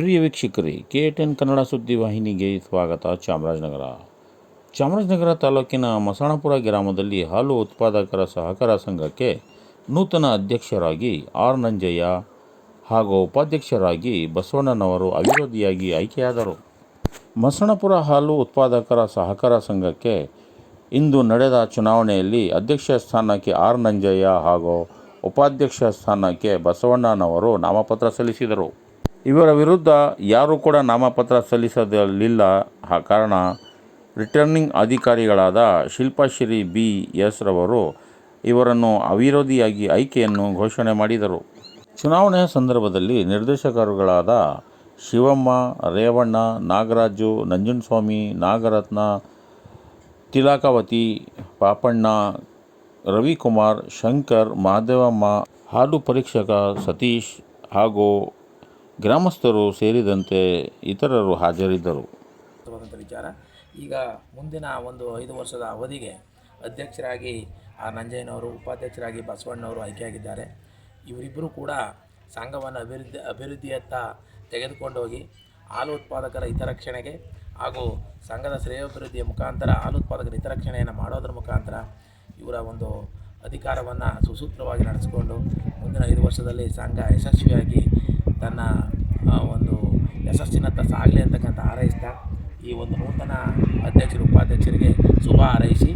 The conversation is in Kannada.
ಪ್ರಿಯ ವೀಕ್ಷಕರೇ, ಕೆ ಟೆನ್ ಕನ್ನಡ ಸುದ್ದಿ ವಾಹಿನಿಗೆ ಸ್ವಾಗತ, ಚಾಮರಾಜನಗರ. ಚಾಮರಾಜನಗರ ತಾಲೂಕಿನ ಮಸಣಪುರ ಗ್ರಾಮದಲ್ಲಿ ಹಾಲು ಉತ್ಪಾದಕರ ಸಹಕಾರ ಸಂಘಕ್ಕೆ ನೂತನ ಅಧ್ಯಕ್ಷರಾಗಿ ಆರ್ ನಂಜಯ್ಯ ಹಾಗೂ ಉಪಾಧ್ಯಕ್ಷರಾಗಿ ಬಸವಣ್ಣನವರು ಅವಿರೋಧಿಯಾಗಿ ಆಯ್ಕೆಯಾದರು. ಮಸಣಪುರ ಹಾಲು ಉತ್ಪಾದಕರ ಸಹಕಾರ ಸಂಘಕ್ಕೆ ಇಂದು ನಡೆದ ಚುನಾವಣೆಯಲ್ಲಿ ಅಧ್ಯಕ್ಷ ಸ್ಥಾನಕ್ಕೆ ಆರ್ ನಂಜಯ್ಯ ಹಾಗೂ ಉಪಾಧ್ಯಕ್ಷ ಸ್ಥಾನಕ್ಕೆ ಬಸವಣ್ಣನವರು ನಾಮಪತ್ರ ಸಲ್ಲಿಸಿದರು. ಇವರ ವಿರುದ್ಧ ಯಾರೂ ಕೂಡ ನಾಮಪತ್ರ ಸಲ್ಲಿಸಲಿಲ್ಲ. ಆ ಕಾರಣ ರಿಟರ್ನಿಂಗ್ ಅಧಿಕಾರಿಗಳಾದ ಶಿಲ್ಪಾಶ್ರೀ ಬಿ. ಎಸ್. ರವರು ಇವರನ್ನು ಅವಿರೋಧಿಯಾಗಿ ಆಯ್ಕೆಯನ್ನು ಘೋಷಣೆ ಮಾಡಿದರು. ಚುನಾವಣೆಯ ಸಂದರ್ಭದಲ್ಲಿ ನಿರ್ದೇಶಕರುಗಳಾದ ಶಿವಮ್ಮ, ರೇವಣ್ಣ, ನಾಗರಾಜು ನಂಜುನಸ್ವಾಮಿ ನಾಗರತ್ನ, ತಿಲಕಾವತಿ, ಪಾಪಣ್ಣ, ರವಿಕುಮಾರ್, ಶಂಕರ್ ಮಹದೇವಮ್ಮ ಹಾಲು ಪರೀಕ್ಷಕ ಸತೀಶ್ ಹಾಗೂ ಗ್ರಾಮಸ್ಥರು ಸೇರಿದಂತೆ ಇತರರು ಹಾಜರಿದ್ದರು. ವಿಚಾರ. ಈಗ ಮುಂದಿನ ಒಂದು ಐದು ವರ್ಷದ ಅವಧಿಗೆ ಅಧ್ಯಕ್ಷರಾಗಿ ಆರ್ ನಂಜಯ್ಯನವರು, ಉಪಾಧ್ಯಕ್ಷರಾಗಿ ಬಸವಣ್ಣವರು ಆಯ್ಕೆಯಾಗಿದ್ದಾರೆ. ಇವರಿಬ್ಬರು ಕೂಡ ಸಂಘವನ್ನು ಅಭಿವೃದ್ಧಿ, ಅಭಿವೃದ್ಧಿಯತ್ತ ತೆಗೆದುಕೊಂಡೋಗಿ ಹಾಲು ಉತ್ಪಾದಕರ ಹಿತರಕ್ಷಣೆಗೆ ಹಾಗೂ ಸಂಘದ ಶ್ರೇಯೋಭಿವೃದ್ಧಿಯ ಮುಖಾಂತರ ಹಾಲು ಉತ್ಪಾದಕರ ಹಿತರಕ್ಷಣೆಯನ್ನು ಮಾಡೋದ್ರ ಮುಖಾಂತರ ಇವರ ಒಂದು ಅಧಿಕಾರವನ್ನು ಸುಸೂತ್ರವಾಗಿ ನಡೆಸಿಕೊಂಡು ಮುಂದಿನ ಐದು ವರ್ಷದಲ್ಲಿ ಸಂಘ ಯಶಸ್ವಿಯಾಗಿ ತನ್ನ ಒಂದು ಯಶಸ್ಸಿನತ್ತ ಸಾಗಲಿ ಅಂತಕ್ಕಂಥ ಹಾರೈಸ್ತಾ ಈ ಒಂದು ನೂತನ ಅಧ್ಯಕ್ಷರು ಉಪಾಧ್ಯಕ್ಷರಿಗೆ ಶುಭ ಹಾರೈಸಿ